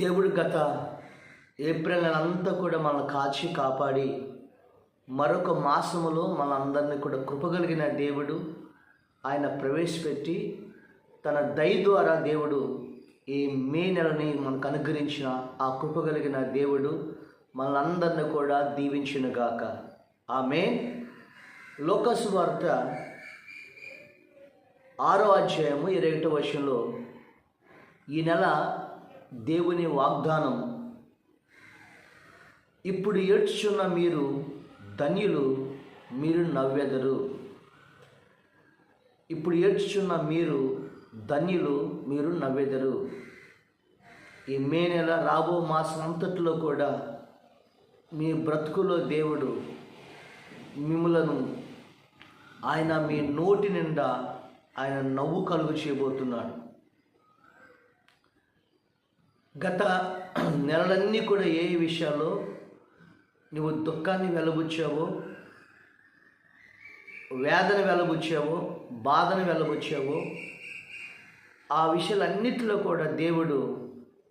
దేవుడు గత ఏప్రిల్ నెల అంతా కూడా మనల్ని కాచి కాపాడి మరొక మాసములో మనందరినీ కూడా కృపగలిగిన దేవుడు ఆయన ప్రవేశపెట్టి తన దయ ద్వారా దేవుడు ఈ మే నెలని మనకు అనుగ్రహించిన ఆ కృపగలిగిన దేవుడు మనందరిని కూడా దీవించునుగాక. ఆమె లోకస్ వార్త ఆరో అధ్యాయము ఇరవై ఒకటో వర్షంలో ఈ నెల దేవుని వాగ్దానం. ఇప్పుడు ఏడ్చున్న మీరు ధన్యులు మీరు నవ్వెదరు. ఇప్పుడు ఏడ్చున్న మీరు ధన్యులు మీరు నవ్వెదరు. ఈ మే నెల రాబో మాసం అంతట్లో కూడా మీ బ్రతుకులో దేవుడు మిమ్మలను ఆయన మీ నోటి నిండా ఆయన నవ్వు కలుగు చేయబోతున్నాడు. గత నెలలన్నీ కూడా ఏ విషయాల్లో నువ్వు దుఃఖాన్ని వెలబుచ్చావో వేదన వెలబుచ్చావో బాధను వెలబుచ్చావో ఆ విషయాలన్నిటిలో కూడా దేవుడు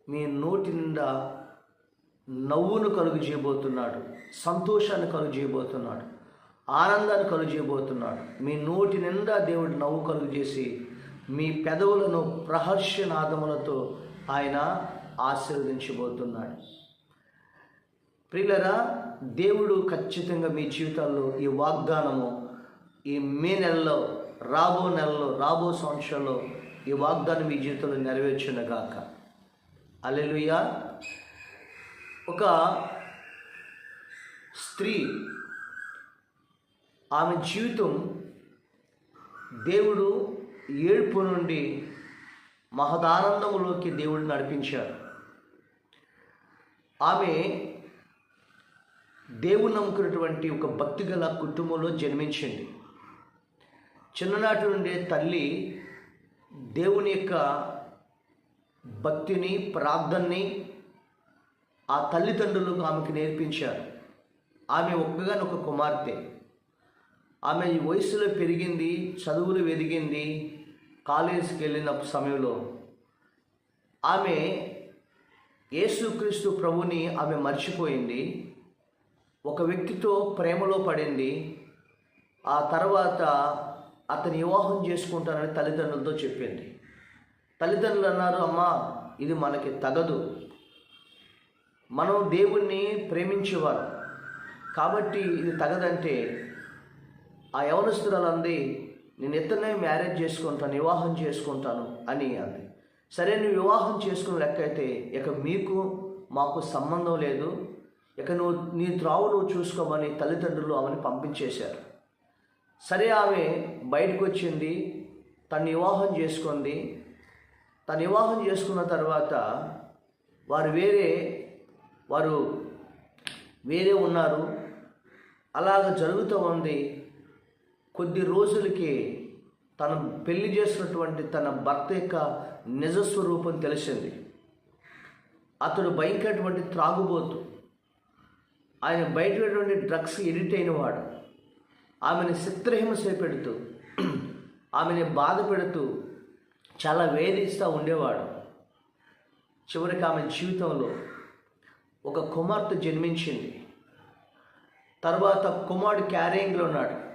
మీ నోటి నిండా నవ్వును కలుగు చేయబోతున్నాడు సంతోషాన్ని కలుగు చేయబోతున్నాడు ఆనందాన్ని కలుగు చేయబోతున్నాడు. మీ నోటి నిండా దేవుడు నవ్వు కలుగు చేసి మీ పెదవులను ప్రహర్షనాదములతో ఆయన ఆశీర్వదించబోతున్నాడు. ప్రియులరా దేవుడు ఖచ్చితంగా మీ జీవితాల్లో ఈ వాగ్దానము ఈ మే నెలలో రాబో నెలలో రాబో సంవత్సరంలో ఈ వాగ్దానం మీ జీవితంలో నెరవేర్చునగాక. అలెలుయా ఒక స్త్రీ ఆమె జీవితం దేవుడు ఏడుపు నుండి మహదానందములోకి దేవుడు నడిపించాడు ఆమె దేవుని నమ్ముకున్నటువంటి ఒక భక్తి గల కుటుంబంలో జన్మించింది. చిన్ననాటి నుండే తల్లి దేవుని యొక్క భక్తిని ప్రార్థనని ఆ తల్లిదండ్రులు ఆమెకు నేర్పించారు. ఆమె ఒక్కగానొక కుమార్తె. ఆమె ఈ వయసులో పెరిగింది చదువులు ఎదిగింది కాలేజీకి వెళ్ళిన సమయంలో. ఆమె యేసుక్రీస్తు ప్రభుని ఆమె మర్చిపోయింది. ఒక వ్యక్తితో ప్రేమలో పడింది. ఆ తర్వాత అతని వివాహం చేసుకుంటానని తల్లిదండ్రులతో చెప్పింది. తల్లిదండ్రులు అన్నారు అమ్మా ఇది మనకి తగదు. మనం దేవుణ్ణి ప్రేమించేవారు. కాబట్టి ఇది తగదంటే ఆ యవనస్తురాలు అంది నేను ఇతనే మ్యారేజ్ చేసుకుంటాను వివాహం చేసుకుంటాను అని అంది. సరే నువ్వు వివాహం చేసుకున్న లెక్క అయితే ఇక మీకు మాకు సంబంధం లేదు. ఇక నువ్వు నీ త్రావు నువ్వు చూసుకోమని తల్లిదండ్రులు ఆమెను పంపించేశారు. సరే ఆమె బయటకు వచ్చింది తను వివాహం చేసుకుంది. తను వివాహం చేసుకున్న తర్వాత వారు వేరే వారు వేరే ఉన్నారు. అలాగ జరుగుతూ ఉంది. కొద్ది రోజులకి తను పెళ్ళి చేసినటువంటి తన భర్త యొక్క నిజస్వరూపం తెలిసింది. అతడు భయంకరటువంటి త్రాగుబోతు. ఆయన బయటటువంటి డ్రగ్స్ ఎడిట్ అయినవాడు. ఆమెను చిత్రహింస పెడుతూ ఆమెని బాధ పెడుతూ చాలా వేధిస్తూ ఉండేవాడు. చివరికి ఆమె జీవితంలో ఒక కుమార్తె జన్మించింది. తర్వాత కుమారుడు క్యారింగ్లో ఉన్నాడు.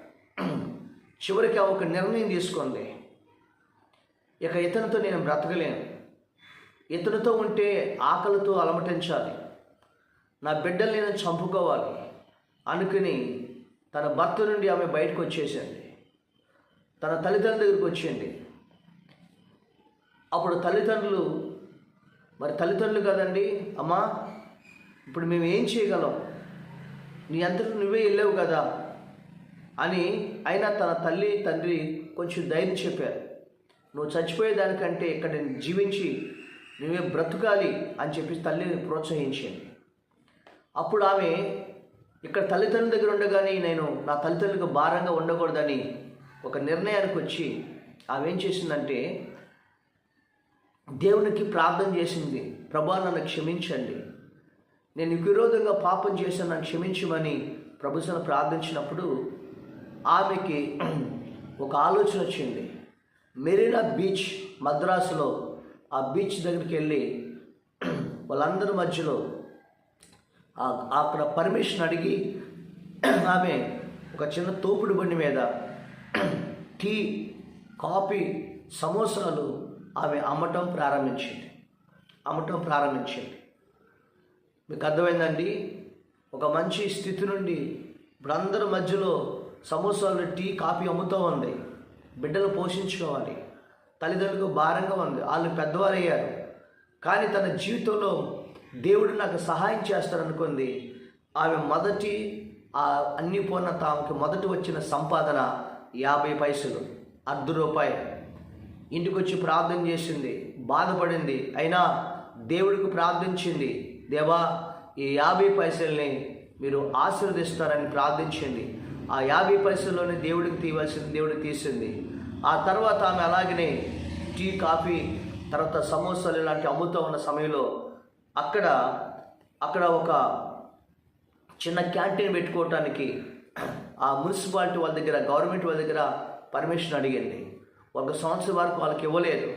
చివరికి ఆ ఒక నిర్ణయం తీసుకుంది ఇక ఇతనితో నేను బ్రతకలేను. ఇతనితో ఉంటే ఆకలితో అలమటించాలి. నా బిడ్డల్ని నేను చంపుకోవాలి. అనుకుని తన భర్త నుండి ఆమె బయటకు వచ్చేసింది. తన తల్లిదండ్రుల దగ్గరికి వచ్చింది. అప్పుడు తల్లిదండ్రులు మరి తల్లిదండ్రులు కదండి అమ్మా ఇప్పుడు మేము ఏం చేయగలం? నీ అంతటి నువ్వే వెళ్ళావు కదా. అని అయినా తన తల్లి తండ్రి కొంచెం ధైర్యం చెప్పారు. నువ్వు చచ్చిపోయేదానికంటే ఇక్కడ జీవించి నువ్వే బ్రతకాలి అని చెప్పి తల్లిని ప్రోత్సహించింది. అప్పుడు ఆమె ఇక్కడ తల్లిదండ్రుల దగ్గర ఉండగానే నేను నా తల్లిదండ్రులకు భారంగా ఉండకూడదని ఒక నిర్ణయానికి వచ్చి ఆమె ఏం చేసిందంటే దేవునికి ప్రార్థన చేసింది. ప్రభా నన్ను క్షమించండి. నేను విరోధంగా పాపం చేశాను నన్ను క్షమించమని ప్రభుత్వం ప్రార్థించినప్పుడు ఆమెకి ఒక ఆలోచన వచ్చింది. మెరీనా బీచ్ మద్రాసులో ఆ బీచ్ దగ్గరికి వెళ్ళి వాళ్ళందరి మధ్యలో ఆ- అక్కడ పర్మిషన్ అడిగి ఆమె ఒక చిన్న తోపుడు బండి మీద టీ కాఫీ సమోసాలు ఆమె అమ్మటం ప్రారంభించింది. అమ్మటం ప్రారంభించింది. మీకు అర్థమైందండి? ఒక మంచి స్థితి నుండి ఇప్పుడు అందరి మధ్యలో సమోసాలు టీ కాఫీ అమ్ముతూ ఉంది. బిడ్డలు పోషించుకోవాలి. తల్లిదండ్రులకు భారంగా ఉంది. వాళ్ళు పెద్దవారు అయ్యారు కానీ తన జీవితంలో దేవుడు నాకు సహాయం చేస్తాడనుకుంది. ఆమె మొదటి ఆ అన్ని పోన్న తామెకి మొదటి వచ్చిన సంపాదన యాభై పైసలు అర్ధ రూపాయి. ఇంటికి వచ్చి ప్రార్థన చేసింది. బాధపడింది. అయినా దేవుడికి ప్రార్థించింది. దేవా ఈ యాభై పైసల్ని మీరు ఆశీర్వదిస్తారని ప్రార్థించింది. ఆ యాభై పైసల్లోనే దేవుడికి తీయవలసింది దేవుడికి తీసింది. ఆ తర్వాత ఆమె అలాగనే టీ కాఫీ తర్వాత సమోసాలు ఇలాంటి అమ్ముతూ ఉన్న సమయంలో అక్కడ అక్కడ ఒక చిన్న క్యాంటీన్ పెట్టుకోవటానికి ఆ మున్సిపాలిటీ వాళ్ళ దగ్గర గవర్నమెంట్ వాళ్ళ దగ్గర పర్మిషన్ అడిగింది. ఒక సంవత్సరం వరకు వాళ్ళకి ఇవ్వలేదు.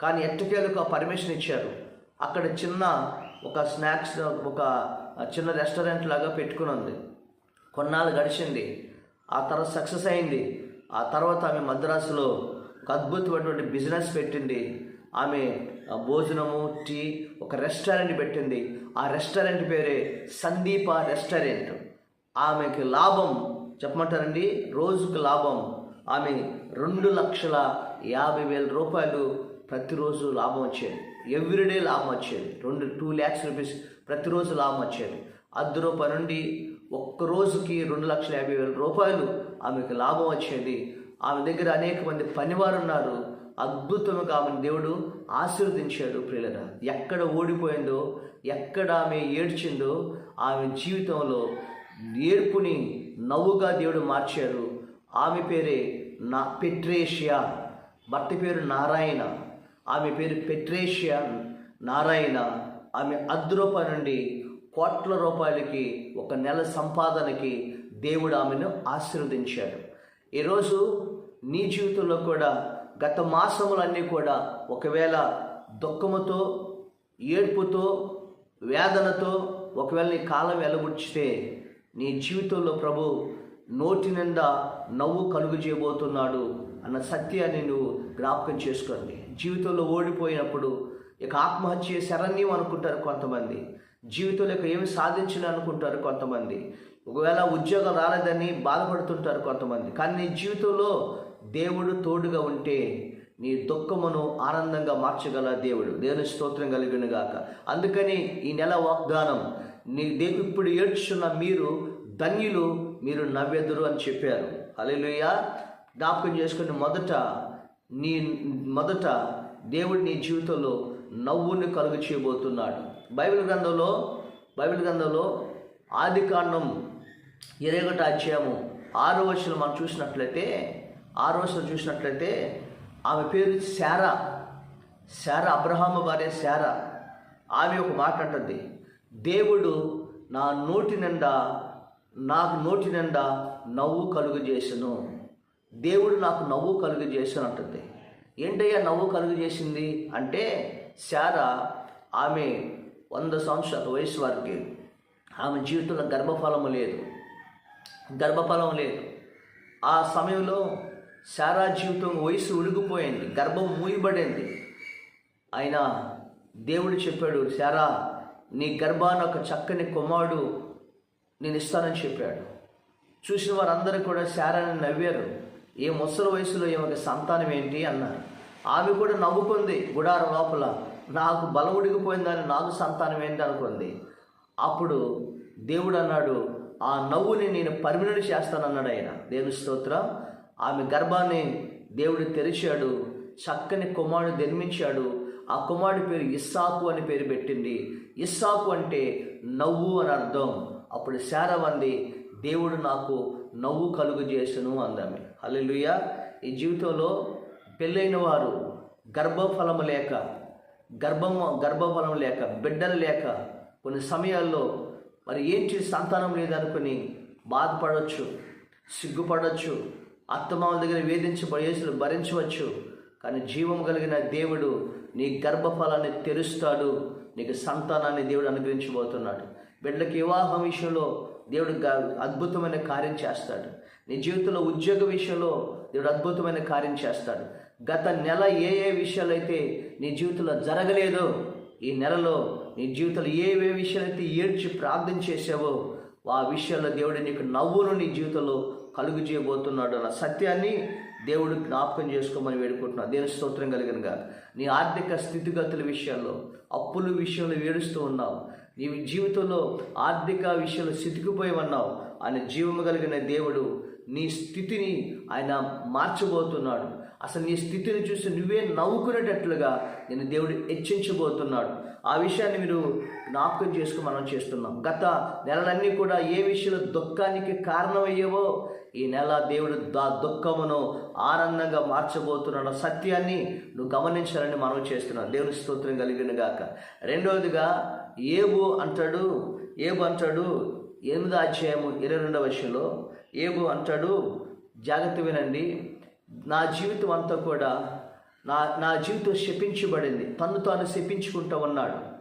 కానీ ఎట్టకేలకు ఆ పర్మిషన్ ఇచ్చారు. అక్కడ చిన్న ఒక స్నాక్స్ ఒక చిన్న రెస్టారెంట్ లాగా పెట్టుకుని ఉంది. కొన్నాళ్ళు గడిచింది. ఆ తర్వాత సక్సెస్ అయింది. ఆ తర్వాత ఆమె మద్రాసులో ఒక అద్భుతమైనటువంటి బిజినెస్ పెట్టింది. ఆమె భోజనము టీ ఒక రెస్టారెంట్ పెట్టింది. ఆ రెస్టారెంట్ పేరే సందీప రెస్టారెంట్. ఆమెకి లాభం చెప్పమంటారండి? రోజుకు లాభం. ఆమె రెండు లక్షల యాభై వేల రూపాయలు ప్రతిరోజు లాభం వచ్చేది. ఎవ్రీడే లాభం వచ్చేది. రెండు టూ ల్యాక్స్ రూపీస్ ప్రతిరోజు లాభం వచ్చేది. అర్ధ రూపాయి నుండి ఒక్క రోజుకి రెండు లక్షల యాభై వేల రూపాయలు ఆమెకు లాభం వచ్చేది. ఆమె దగ్గర అనేక మంది పనివారు ఉన్నారు. అద్భుతంగా ఆమెను దేవుడు ఆశీర్వదించాడు ప్రియులరా. ఎక్కడ ఓడిపోయిందో ఎక్కడ ఆమె ఏడ్చిందో ఆమె జీవితంలో ఏర్పుని నవ్వుగా దేవుడు మార్చారు ఆమె పేరే నా పెట్రేషియా. భర్త పేరు నారాయణ. ఆమె పేరు పెట్రేషియా నారాయణ. ఆమె అద్రూప నుండి కోట్ల రూపాయలకి ఒక నెల సంపాదనకి దేవుడు ఆమెను ఆశీర్వదించాడు. ఈరోజు నీ జీవితంలో కూడా గత మాసములన్నీ కూడా ఒకవేళ దుఃఖముతో ఏడ్పుతో వేదనతో ఒకవేళ నీ కాలం వెలగుచ్చితే నీ జీవితంలో ప్రభు నోటి నిండా నవ్వు కలుగు చేయబోతున్నాడు అన్న సత్యాన్ని నువ్వు జ్ఞాపకం చేసుకోండి. జీవితంలో ఓడిపోయినప్పుడు ఇక ఆత్మహత్య శరణ్యం అనుకుంటారు కొంతమంది. జీవితంలో ఏమి సాధించను అనుకుంటారు కొంతమంది. ఒకవేళ ఉద్యోగం రాలేదని బాధపడుతుంటారు కొంతమంది. కానీ నీ జీవితంలో దేవుడు తోడుగా ఉంటే నీ దుఃఖమును ఆనందంగా మార్చగల దేవుడు. దేవుని స్తోత్రం కలిగిన గాక. అందుకని ఈ నెల వాగ్దానం నీ దేవు ఇప్పుడు ఏడ్చున్న మీరు ధన్యులు మీరు నవ్వెదురు అని చెప్పారు. అలెలుయ్య జ్ఞాపకం చేసుకుని మొదట నీ మొదట దేవుడు నీ జీవితంలో నవ్వుని కలుగు చేయబోతున్నాడు బైబిల్ గ్రంథంలో బైబిల్ గ్రంథంలో ఆది కాండం ఇరవై ఒకటి అధ్యాయము ఆరో వచనం మనం చూసినట్లయితే ఆరో వర్షాలు చూసినట్లయితే ఆమె పేరు శారా. శారా అబ్రహాము భార్య శారా. ఆమె ఒక మాట అంటుంది దేవుడు నా నోటి నిండా నాకు నోటి నిండా నవ్వు కలుగు చేసను దేవుడు నాకు నవ్వు కలుగు చేసాను అంటుంది. ఏంటయ్యా నవ్వు కలుగు చేసింది అంటే శారా ఆమె వంద సంవత్సరాల వయసు వారికి ఆమె జీవితంలో గర్భఫలము లేదు. గర్భఫలం లేదు. ఆ సమయంలో శారా జీవితం వయసు ఉడిగిపోయింది గర్భం మూయబడింది. అయినా దేవుడు చెప్పాడు శారా నీ గర్భాన ఒక చక్కని కుమారుడు నేను ఇస్తానని చెప్పాడు. చూసిన వారందరూ కూడా శారాని నవ్వారు. ఏ ముసలి వయసులో ఈమెకి సంతానం ఏంటి? అన్నారు. ఆమె కూడా నవ్వుకుంది గుడారం లోపల. నాకు బలం ఉడిగిపోయిందని నాకు సంతానం ఏంటి అనుకుంది అప్పుడు దేవుడు అన్నాడు ఆ నవ్వుని నేను పర్మినెంట్ చేస్తానన్నాడు ఆయన. దేవుని స్తోత్రం. ఆమె గర్భాన్ని దేవుడు తెరిచాడు చక్కని కుమారుడు జన్మించాడు. ఆ కుమారుడి పేరు ఇస్సాకు అని పేరు పెట్టింది. ఇస్సాకు అంటే నవ్వు అని అర్థం. అప్పుడు శారవంది దేవుడు నాకు నవ్వు కలుగు చేసను అందామె. అల్లెలుయ్య ఈ జీవితంలో పెళ్ళైన వారు గర్భఫలము లేక గర్భం గర్భఫలం లేక బిడ్డలు లేక కొన్ని సమయాల్లో మరి ఏంటి సంతానం లేదనుకుని బాధపడవచ్చు సిగ్గుపడవచ్చు అత్తమామల దగ్గర వేధించబడేసులు భరించవచ్చు. కానీ జీవం కలిగిన దేవుడు నీ గర్భఫలాన్ని తెరుస్తాడు. నీకు సంతానాన్ని దేవుడు అనుగ్రహించబోతున్నాడు. బిడ్డకి వివాహం విషయంలో దేవుడు అద్భుతమైన కార్యం చేస్తాడు. నీ జీవితంలో ఉద్యోగ విషయంలో దేవుడు అద్భుతమైన కార్యం చేస్తాడు. గత నెల ఏ ఏ విషయాలైతే నీ జీవితంలో జరగలేదో ఈ నెలలో నీ జీవితంలో ఏ ఏ విషయాలైతే ఏడ్చి ప్రార్థన చేసావో ఆ విషయాల్లో దేవుడు నీకు నవ్వును నీ జీవితంలో కలుగు చేయబోతున్నాడు అన్న సత్యాన్ని దేవుడు జ్ఞాపకం చేసుకోమని వేడుకుంటున్నా దేని స్తోత్రం కలిగిన కాదు నీ ఆర్థిక స్థితిగతుల విషయాల్లో అప్పుల విషయంలో ఏడుస్తూ ఉన్నావు. నీ జీవితంలో ఆర్థిక విషయంలో సితికిపోయి ఉన్నావు ఆయన జీవము కలిగిన దేవుడు నీ స్థితిని ఆయన మార్చబోతున్నాడు. అసలు నీ స్థితిని చూసి నువ్వే నవ్వుకునేటట్లుగా నేను దేవుడు హెచ్చించబోతున్నాడు. ఆ విషయాన్ని మీరు జ్ఞాపకం చేసుకుని మనం చేస్తున్నాం. గత నెలలన్నీ కూడా ఏ విషయంలో దుఃఖానికి కారణమయ్యేవో ఈ నెల దేవుడు దా దుఃఖమును ఆనందంగా మార్చబోతున్నాడు సత్యాన్ని నువ్వు గమనించాలని మనం చేస్తున్నాం. దేవుని స్తోత్రం కలిగిన గాక. రెండవదిగా ఏబు అంటాడు ఏబు అంటాడు ఎనిమిదో అధ్యాయము ఇరవై రెండవ విషయంలో ఏబు అంటాడు జాగ్రత్త వినండి. నా జీవితం అంతా కూడా నా నా జీవితం శపించబడింది. తను తాను శపించుకుంటూ ఉన్నాడు.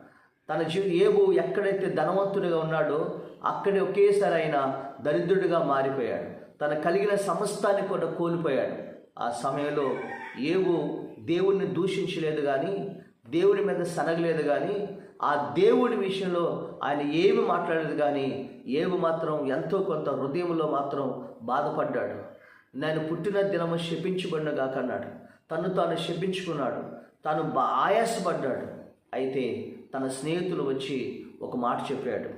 తన జీవి ఏబు ఎక్కడైతే ధనవంతుడిగా ఉన్నాడో అక్కడే ఒకేసారి ఆయన దరిద్రుడిగా మారిపోయాడు. తన కలిగిన సమస్తాన్ని కూడా కోల్పోయాడు. ఆ సమయంలో ఏవో దేవుణ్ణి దూషించలేదు కానీ దేవుడి మీద సనగలేదు కానీ ఆ దేవుడి విషయంలో ఆయన ఏమి మాట్లాడలేదు కానీ ఏవి మాత్రం ఎంతో కొంత హృదయంలో మాత్రం బాధపడ్డాడు. నేను పుట్టిన దినము శపించబడినగాక అన్నాడు. తను తాను శపించుకున్నాడు. తాను బా ఆయాసపడ్డాడు. అయితే తన స్నేహితులు వచ్చి ఒక మాట చెప్పాడు.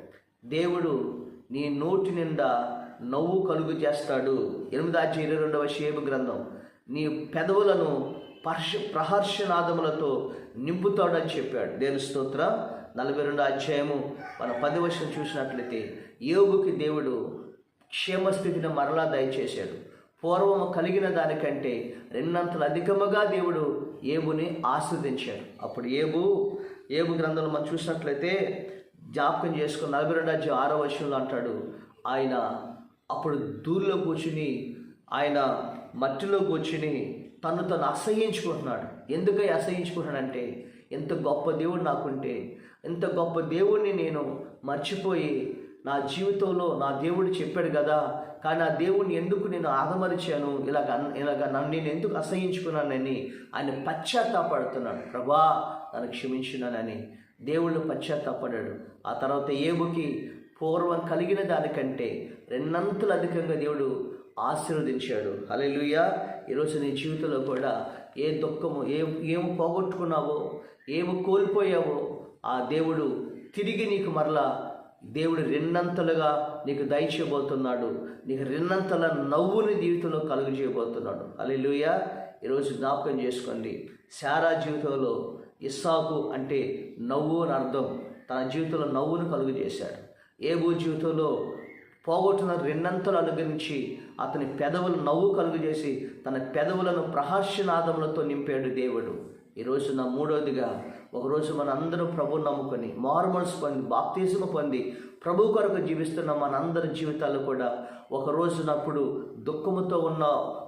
దేవుడు నీ నోటి నిండా నవ్వు కలుగు చేస్తాడు. ఎనిమిదాచి ఇరవై రెండవ షేబు గ్రంథం. నీ పెదవులను పర్ష ప్రహర్షనాదములతో నింపుతాడని చెప్పాడు. దేని స్తోత్ర. నలభై రెండు అధ్యాయము. మన పది వర్షం చూసినట్లయితే యోగుకి దేవుడు క్షేమస్థితిని మరలా దయచేశాడు. పూర్వము కలిగిన దానికంటే రెండంతలు అధికముగా దేవుడు ఏబుని ఆస్వాదించాడు. అప్పుడు ఏబు ఏబు గ్రంథంలో మనం చూసినట్లయితే జ్ఞాపకం చేసుకుని నలభై రెండు అధ్యాయం ఆరో వర్షంలో అంటాడు ఆయన అప్పుడు దూరిలో కూర్చుని ఆయన మట్టిలో కూర్చుని తను తను అసహ్యించుకుంటున్నాడు. ఎందుకై అసహ్యించుకుంటున్నాడంటే ఎంత గొప్ప దేవుడు నాకుంటే ఇంత గొప్ప దేవుడిని నేను మర్చిపోయి నా జీవితంలో నా దేవుడు చెప్పాడు కదా కానీ ఆ దేవుడిని ఎందుకు నేను ఆదమరిచాను? ఇలాగ ఇలాగ నన్ను నేను ఎందుకు అసహించుకున్నానని ఆయన పశ్చాత్తాపడుతున్నాడు. ప్రభా నన్ను క్షమించినానని దేవుళ్ళు పశ్చాత్తాపడాడు ఆ తర్వాత ఏబుకి పూర్వం కలిగిన దానికంటే రెండంతలు అధికంగా దేవుడు ఆశీర్వదించాడు. హల్లెలూయా. ఈరోజు నీ జీవితంలో కూడా ఏ దుఃఖము ఏ ఏమి పోగొట్టుకున్నావో ఏమి కోల్పోయావో ఆ దేవుడు తిరిగి నీకు మరలా దేవుడు రెండంతలుగా నీకు దయచేయబోతున్నాడు నీకు రెండంతల నవ్వుని జీవితంలో కలుగు చేయబోతున్నాడు అలెలుయ ఈరోజు జ్ఞాపకం చేసుకోండి. శారా జీవితంలో ఇస్సాకు అంటే నవ్వు అని అర్థం. తన జీవితంలో నవ్వును కలుగు చేశాడు ఏబో జీవితంలో పోగొట్టిన రెండంతలు అనుగ్రహించి అతని పెదవులు నవ్వు కలుగు చేసి తన పెదవులను ప్రహర్షనాదములతో నింపాడు దేవుడు. ఈరోజు నా మూడవదిగా ఒకరోజు మన అందరూ ప్రభు నమ్ముకొని మార్మల్స్ పొంది బాప్తీసము పొంది ప్రభు కొరకు జీవిస్తున్న మనందరి జీవితాలు కూడా ఒక రోజునప్పుడు దుఃఖముతో ఉన్న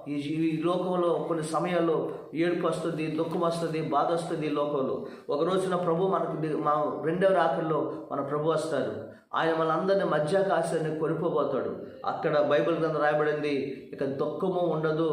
ఈ ఈ లోకంలో కొన్ని సమయాల్లో ఏడుపు వస్తుంది దుఃఖం వస్తుంది బాధ వస్తుంది ఈ లోకంలో. ఒక రోజున ప్రభు మనకు మా రెండవ రాకల్లో మన ప్రభు వస్తారు ఆయన మనందరిని మధ్యాకాశాన్ని కొనిపోబోతాడు. అక్కడ బైబిల్ గ్రంథం రాయబడింది ఇక దుఃఖము ఉండదు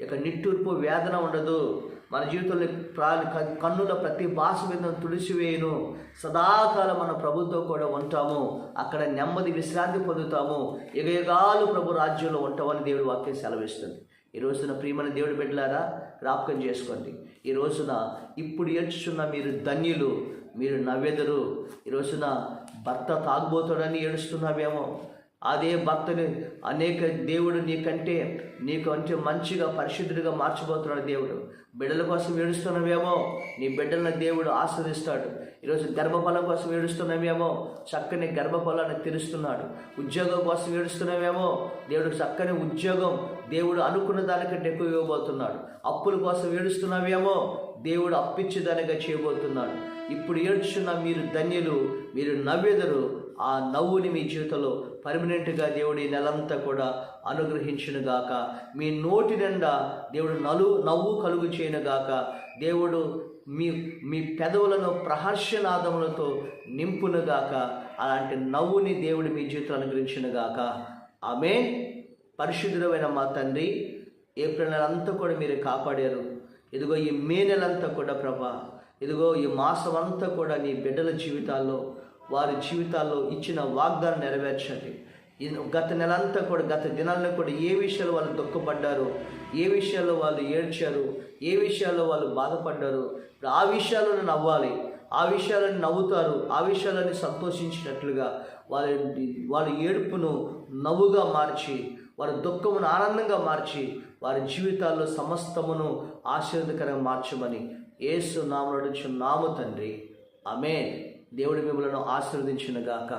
ఇక నిట్టూర్పు వేదన ఉండదు. మన జీవితంలో ప్రా- కన్నుల ప్రతి భాష మీద తుడిచివేయను. సదాకాలం మన ప్రభుతో కూడా ఉంటాము. అక్కడ నెమ్మది విశ్రాంతి పొందుతాము. యుగయుగాలు ప్రభు రాజ్యంలో ఉంటామని దేవుడు వాక్యం సెలవిస్తుంది. ఈ రోజున ప్రియమైన దేవుడి బిడ్డలారా జ్ఞాపకం చేసుకోండి. ఈ రోజున ఇప్పుడు ఏడ్చుచున్న మీరు ధన్యులు మీరు నవ్వెదరు. ఈ రోజున భర్త తాగుబోతాడని ఏడుస్తున్నావేమో. అదే భక్తుని అనేక దేవుడు నీకంటే నీకు అంటే మంచిగా పరిశుద్ధుడిగా మార్చిపోతున్నాడు దేవుడు. బిడ్డల కోసం ఏడుస్తున్నావేమో? నీ బిడ్డలను దేవుడు ఆస్వాదిస్తాడు ఈరోజు గర్భఫలం కోసం ఏడుస్తున్నావేమో? చక్కని గర్భఫలాన్ని తెరుస్తున్నాడు. ఉద్యోగం కోసం ఏడుస్తున్నావేమో? దేవుడు చక్కని ఉద్యోగం దేవుడు అనుకున్న దానికంటే ఎక్కువ ఇవ్వబోతున్నాడు. అప్పుల కోసం ఏడుస్తున్నావేమో? దేవుడు అప్పిచ్చేదానిగా చేయబోతున్నాడు. ఇప్పుడు ఏడుచున్న మీరు ధన్యులు మీరు నవ్వెదరు ఆ నవ్వుని మీ జీవితంలో పర్మనెంట్గా దేవుడు ఈ నెలంతా కూడా అనుగ్రహించునుగాక. మీ నోటి నిండా దేవుడు నలు నవ్వు కలుగు చేయనుగాక. దేవుడు మీ మీ పెదవులను ప్రహర్షనాదములతో నింపునుగాక. అలాంటి నవ్వుని దేవుడు మీ జీవితంలో అనుగ్రహించునుగాక. ఆమె పరిశుద్ధుడమైన మా తండ్రి ఏప్రిల్ నెల అంతా కూడా మీరు కాపాడారు. ఇదిగో ఈ మే నెలంతా కూడా ప్రభా ఇదిగో ఈ మాసం అంతా కూడా నీ బిడ్డల జీవితాల్లో వారి జీవితాల్లో ఇచ్చిన వాగ్దానం నెరవేర్చండి. గత నెలంతా కూడా గత దినాల్లో కూడా ఏ విషయాలు వాళ్ళు దుఃఖపడ్డారు ఏ విషయాల్లో వాళ్ళు ఏడ్చారు ఏ విషయాల్లో వాళ్ళు బాధపడ్డారు ఆ విషయాలను నవ్వాలి. ఆ విషయాలను నవ్వుతారు. ఆ విషయాలని సంతోషించినట్లుగా వాళ్ళ వాళ్ళ ఏడుపును నవ్వుగా మార్చి వారి దుఃఖమును ఆనందంగా మార్చి వారి జీవితాల్లో సమస్తమును ఆశీర్వదకరంగా మార్చమని ఏసు నామడు నాము తండ్రి. ఆమె దేవుడి మిమ్మలను ఆశీర్వదించిన గాక